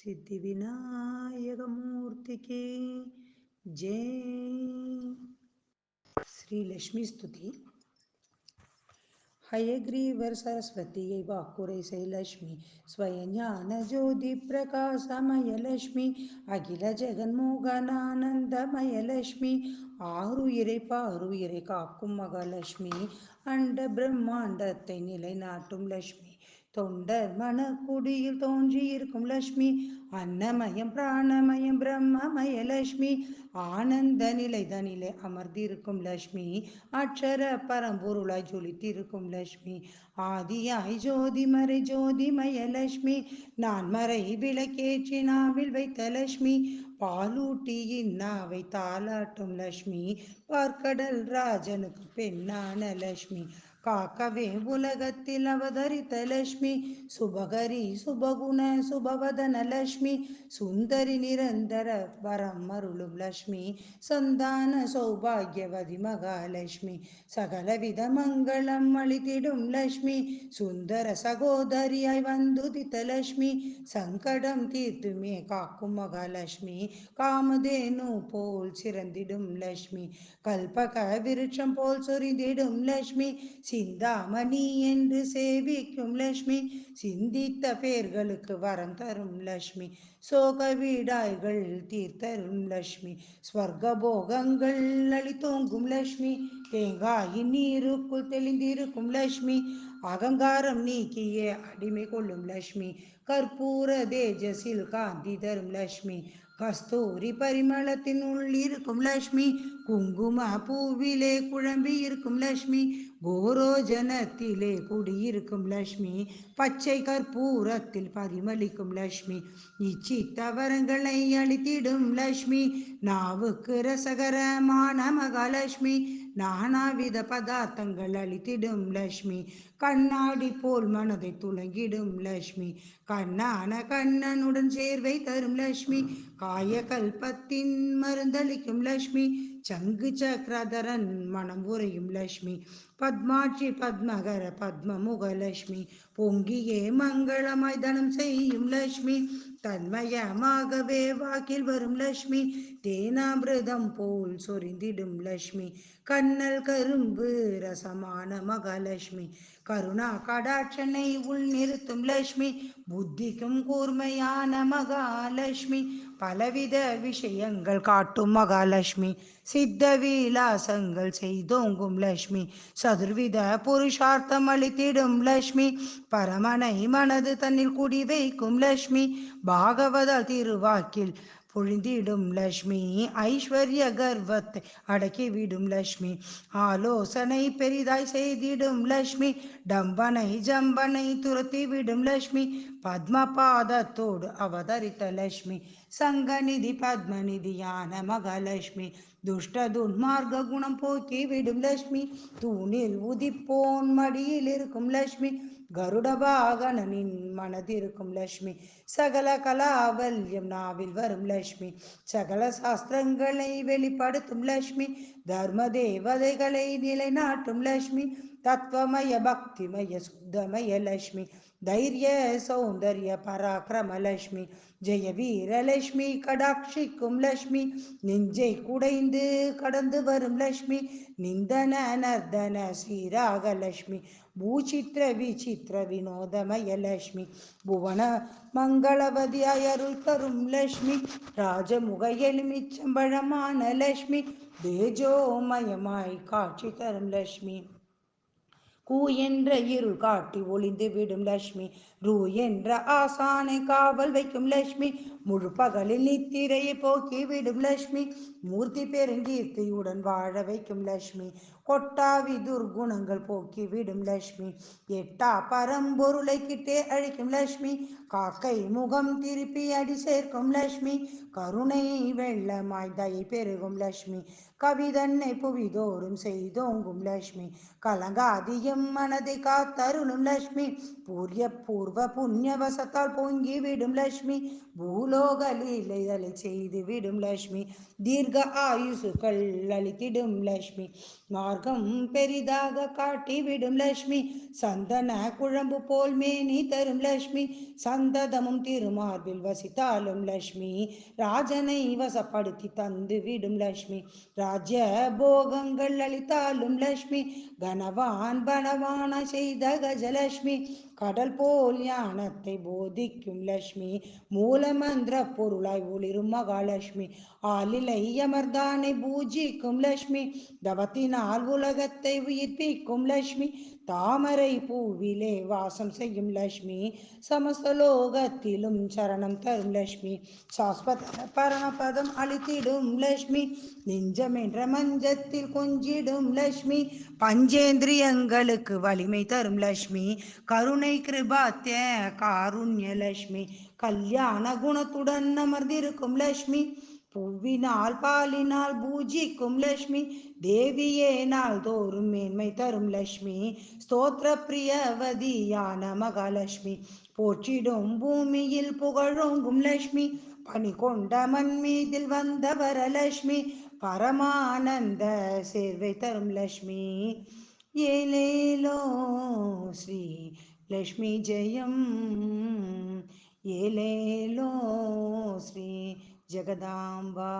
சித்தி விநாயகமூர்த்திக்கு ஜெய் ஸ்ரீலக்ஷ்மி ஸ்துதி ஹயக்ரீவர் சரஸ்வதியை வாக்குரை செயலக்ஷ்மி ஸ்வயஞான ஜோதி பிரகாசமயலக்ஷ்மி அகில ஜெகன்மோகனானந்தமயலக்ஷ்மி ஆறுயிரை பாருயிரை காக்கும் மகாலட்சுமி அண்ட பிரம்மாண்டத்தை நிலைநாட்டும் லட்சுமி தொண்டர் மனக்குடியில் தோன்றியிருக்கும் லட்சுமி அன்னமயம் பிராணமயம் பிரம்மமய லட்சுமி ஆனந்த நிலைதனிலே அமர்ந்திருக்கும் லட்சுமி அக்ஷர பரம்பொருளாய் ஜொலித்திருக்கும் லட்சுமி ஆதியாய் ஜோதிமறை ஜோதிமய லட்சுமி நான் மறை விளக்கேற்றி நாவில் வைத்த லட்சுமி பாலூட்டி இன்னாவை தாலாட்டும் லட்சுமி பார்க்கடல் ராஜனுக்கு பெண்ணான லட்சுமி காக்கவே உலகத்தில் அவதரித்த லட்சுமி. சுபகரி சுபகுண சுபவதன லட்சுமி. சுந்தரி நிரந்தர வரம் அருளும் லட்சுமி. சந்தான சௌபாகியவதி மகாலட்சுமி. சகலவித மங்களம் அளித்திடும் லட்சுமி. சுந்தர சகோதரியாய் வந்துதித்த லட்சுமி. சங்கடம் தீர்த்துமே காக்கும் மகாலட்சுமி. காமதேனு போல் சிறந்திடும் லட்சுமி. கல்பக விருட்சம் போல் சொரிந்திடும் லட்சுமி. சிந்தாமணி என்று சேவிக்கும் லட்சுமி சிந்தித்த பேர்களுக்கு வரம் தரும் லட்சுமி. சோக வீடாய்கள் தீர்த்தரும் லட்சுமி. ஸ்வர்க போகங்கள் அளித்தோங்கும் லட்சுமி. தேங்காயின் நீருக்குள் தெளிந்திருக்கும் லட்சுமி. அகங்காரம் நீக்கிய அடிமை கொள்ளும் லட்சுமி. கற்பூர தேஜஸில் காந்தி தரும் லக்ஷ்மி. கஸ்தூரி பரிமளத்தின் உள்ளிருக்கும் லக்ஷ்மி. குங்கும பூவிலே குழம்பி இருக்கும் லக்ஷ்மி. கோரோஜனத்திலே குடியிருக்கும் லக்ஷ்மி. பச்சை கற்பூரத்தில் பரிமளிக்கும் லட்சுமி இச்சித்தவரங்களை அளித்திடும் லக்ஷ்மி. நாவுக்கு ரசகரமான மகாலட்சுமி நானாவித பதார்த்தங்கள் அளித்திடும் லக்ஷ்மி. கண்ணாடி போல் மனதை துளங்கிடும் லக்ஷ்மி. கண்ணான கண்ணனுடன் சேர்வை தரும் லட்சுமி காயகல்பத்தின் மருந்தளிக்கும் லட்சுமி சங்கு சக்கரதரன் மனம் உரையும் லட்சுமி பத்மாட்சி பத்மகர பத்ம முகலட்சுமி பொங்கியே மங்களமாய் தனம் செய்யும் லட்சுமி தன்மயமாகவே வாக்கில் வரும் லக்ஷ்மி தேனாமிரதம் போல் சொரிந்திடும் லக்ஷ்மி. கண்ணல் கரும்பு ரசமான மகாலட்சுமி. கருணா கடாட்சனை உள் நிறுத்தும் லக்ஷ்மி. புத்திக்கும் கூர்மையான மகாலட்சுமி. பலவித விஷயங்கள் காட்டும் மகாலட்சுமி. சித்த விலாசங்கள் செய்தோங்கும் லக்ஷ்மி. சதுர்வித புருஷார்த்தம் அளித்திடும் லக்ஷ்மி. பரமனை மனது தன்னில் குடி வைக்கும் லக்ஷ்மி. பாகவத திருவாக்கில் பொழிந்திடும் லக்ஷ்மி ஐஸ்வர்ய கர்வத்தை அடக்கிவிடும் லக்ஷ்மி. ஆலோசனை பெரிதாய் செய்திடும் லக்ஷ்மி டம்பனை ஜம்பனை துரத்திவிடும் லக்ஷ்மி. பத்மபாதத்தோடு அவதரித்த லட்சுமி சங்கநிதி பத்மநிதியான மகாலட்சுமி. துஷ்ட துன்மார்க்க குணம் போக்கி விடும் லட்சுமி தூணில் உதிப்போன் மடியில் இருக்கும் லட்சுமி கருடபாகனின் மனதிருக்கும் லட்சுமி. சகல கலாவல்யம் நாவில் வரும் லட்சுமி சகல சாஸ்திரங்களை வெளிப்படுத்தும் லட்சுமி தர்ம தேவதைகளை நிலைநாட்டும் லட்சுமி தத்துவமய பக்திமய சுத்தமய லட்சுமி. தைரிய சௌந்தர்ய பராக்கிரம லட்சுமி ஜெய வீரலட்சுமி கடாட்சிக்கும் லட்சுமி நெஞ்சை குடைந்து கடந்து வரும் லட்சுமி நிந்தன நர்தன ஸ்ரீராக லட்சுமி பூச்சித்திர விசித்திர வினோதமய லட்சுமி புவன மங்களவதி அயருள் தரும் லட்சுமி ராஜமுக எலுமிச்சம்பழமான லட்சுமி தேஜோமயமாய் காட்சி தரும் லட்சுமி. கூ என்ற இருள் காட்டி ஒளிந்து விடும் லட்சுமி. ரூ என்ற ஆசானை காவல் வைக்கும் லட்சுமி. முழு பகலில் நித்திரையை போக்கி விடும் லட்சுமி. மூர்த்தி பெருங்கீர்த்தியுடன் வாழ வைக்கும் லட்சுமி. கொட்டாவி துர்குணங்கள் போக்கி விடும் லட்சுமி. எட்டா பரம்பொருளை கிட்டே அழிக்கும் லட்சுமி. காக்கை முகம் திருப்பி அடி சேர்க்கும் லட்சுமி. கருணை வெள்ளமாய் தயை பெருகும் லட்சுமி. கவிதன்னை புவிதோறும் செய்தோங்கும் லட்சுமி. கலங்காதியம் மனதை காத்தருளும் லட்சுமி. பூரிய பூர்வ புண்ணியவசத்தால் பொங்கி விடும் லட்சுமி. பூலோக லீலைகளை செய்து விடும் லட்சுமி. தீர்க்க ஆயுசுகள் அளித்திடும் லட்சுமி. மார்க்கம் பெரிதாக காட்டி விடும் லட்சுமி. சந்தன குழம்பு போல் மேனி தரும் லட்சுமி. சந்ததமும் திருமார்பில் வசித்தாலும் லட்சுமி. ராஜனை வசப்படுத்தி தந்து விடும் லட்சுமி. ராஜ்ய போகங்கள் அளித்தாலும் லட்சுமி. கனவான் பணவான செய்த கஜலட்சுமி. கடல் போல் ஞானத்தை போதிக்கும் லட்சுமி. மூலமந்திர பொருளாய் ஒளிரும் மகாலட்சுமி. ஆளிலை அமர்தானை பூஜிக்கும் லட்சுமி. தவத்தினால் உலகத்தை உயிர்ப்பிக்கும் லட்சுமி. தாமரை பூவிலே வாசம் செய்யும் லட்சுமி. சமஸ்தலோகத்திலும் சரணம் தரும் லட்சுமி. சாஸ்வத பரமபதம் அளித்திடும் லட்சுமி. நெஞ்சமென்ற மஞ்சத்தில் கொஞ்சிடும் லட்சுமி. பஞ்சேந்திரியங்கள் பஞ்சேந்திரியங்களுக்கு வலிமை தரும் லக்ஷ்மி கருணை கிருபாத்திய காருண்ய லக்ஷ்மி கல்யாண குணத்துடன் அமர்ந்திருக்கும் லக்ஷ்மி பூவினால் பாலினால் பூஜிக்கும் லக்ஷ்மி தேவியே நாள் தோறும் மேன்மை தரும் லக்ஷ்மி ஸ்தோத்திர பிரியவதியான மகாலட்சுமி. போற்றிடும் பூமியில் புகழோங்கும் லக்ஷ்மி பணி கொண்ட மண் மீதில் வந்த வரலட்சுமி பரமானந்த சேர்வை தரும் லக்ஷ்மி ये ले लो श्री लक्ष्मी जयम। ये ले लो श्री जगदाम्बा